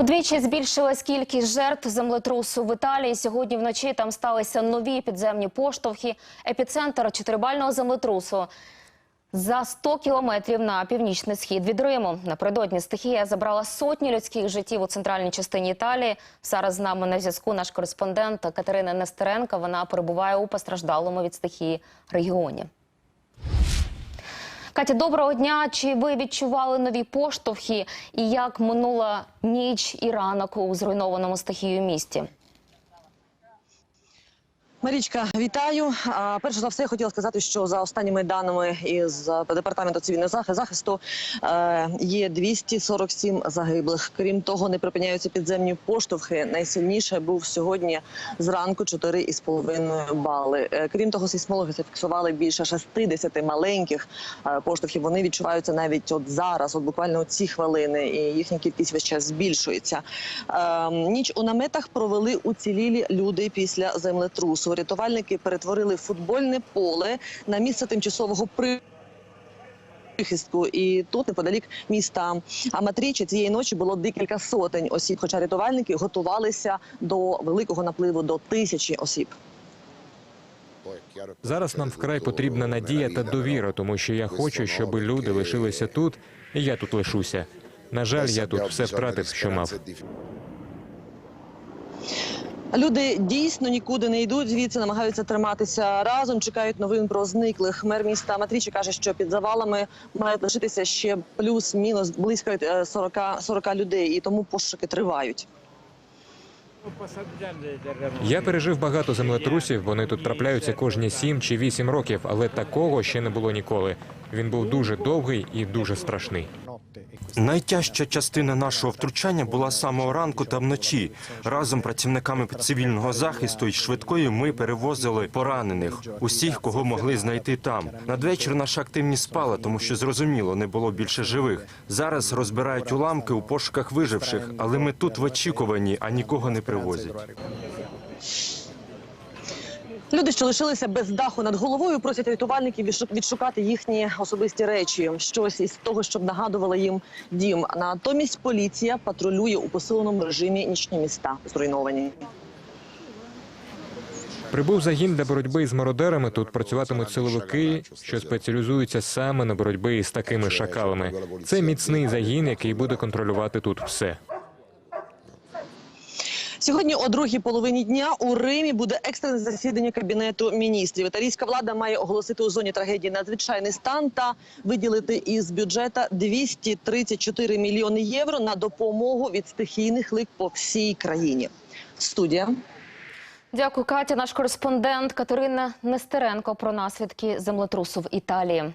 Удвічі збільшилась кількість жертв землетрусу в Італії. Сьогодні вночі там сталися нові підземні поштовхи. Епіцентр чотирибального землетрусу за 100 кілометрів на північний схід від Риму. Напередодні стихія забрала сотні людських життів у центральній частині Італії. Зараз з нами на зв'язку наш кореспондент Катерина Нестеренка. Вона перебуває у постраждалому від стихії регіоні. Катя, доброго дня. Чи ви відчували нові поштовхи? І як минула ніч і ранок у зруйнованому стихію місті? Марічка, вітаю. А, Перше за все, я хотіла сказати, що за останніми даними із е, департаменту цивільного зах- захисту е, є 247 загиблих. Крім того, не припиняються підземні поштовхи. Найсильніше був сьогодні зранку 4,5 бали. Е, Крім того, сейсмологи зафіксували більше 60 маленьких поштовхів. Вони відчуваються навіть от зараз, от буквально у ці хвилини, і їхня кількість весь час збільшується. Е, Ніч у наметах провели уцілілі люди після землетрусу. Рятувальники перетворили футбольне поле на місце тимчасового при. Прихистку і тут неподалік міста Аматрічі цієї ночі було декілька сотень осіб. Хоча рятувальники готувалися до великого напливу до тисячі осіб. Зараз нам вкрай потрібна надія та довіра, тому що я хочу, щоб люди лишилися тут, і я тут лишуся. На жаль, я тут все втратив, що мав. Люди дійсно нікуди не йдуть звідси, намагаються триматися разом. Чекають новин про зниклих. Мер міста Матрічі каже, що під завалами мають лишитися ще плюс-мінус близько е, 40, 40 людей, і тому пошуки тривають. Я пережив багато землетрусів. Вони тут трапляються кожні сім чи вісім років, але такого ще не було ніколи. Він був дуже довгий і дуже страшний. Найтяжча частина нашого втручання була самого ранку та вночі. Разом працівниками цивільного захисту і швидкої ми перевозили поранених, усіх, кого могли знайти там. Надвечір наша активність спала, тому що зрозуміло, не було більше живих. Зараз розбирають уламки у пошуках виживших, але ми тут в очікуванні, а нікого не привозять. Люди, що лишилися без даху над головою, просять рятувальників відшу- відшукати їхні особисті речі, щось із того, щоб нагадувало їм дім. Натомість поліція патрулює у посиленому режимі нічні міста зруйновані. Прибув загін для боротьби з мародерами. Тут працюватимуть силовики, що спеціалізуються саме на боротьбі з такими шакалами. Це міцний загін, який буде контролювати тут все. Сьогодні о другій половині дня у Римі буде екстрене засідання кабінету міністрів. Італійська влада має оголосити у зоні трагедії надзвичайний стан та виділити із бюджета 234 мільйони євро на допомогу від стихійних лик по всій країні. Студія. Дякую, Катя. Наш кореспондент Катерина Нестеренко про наслідки землетрусу в Італії.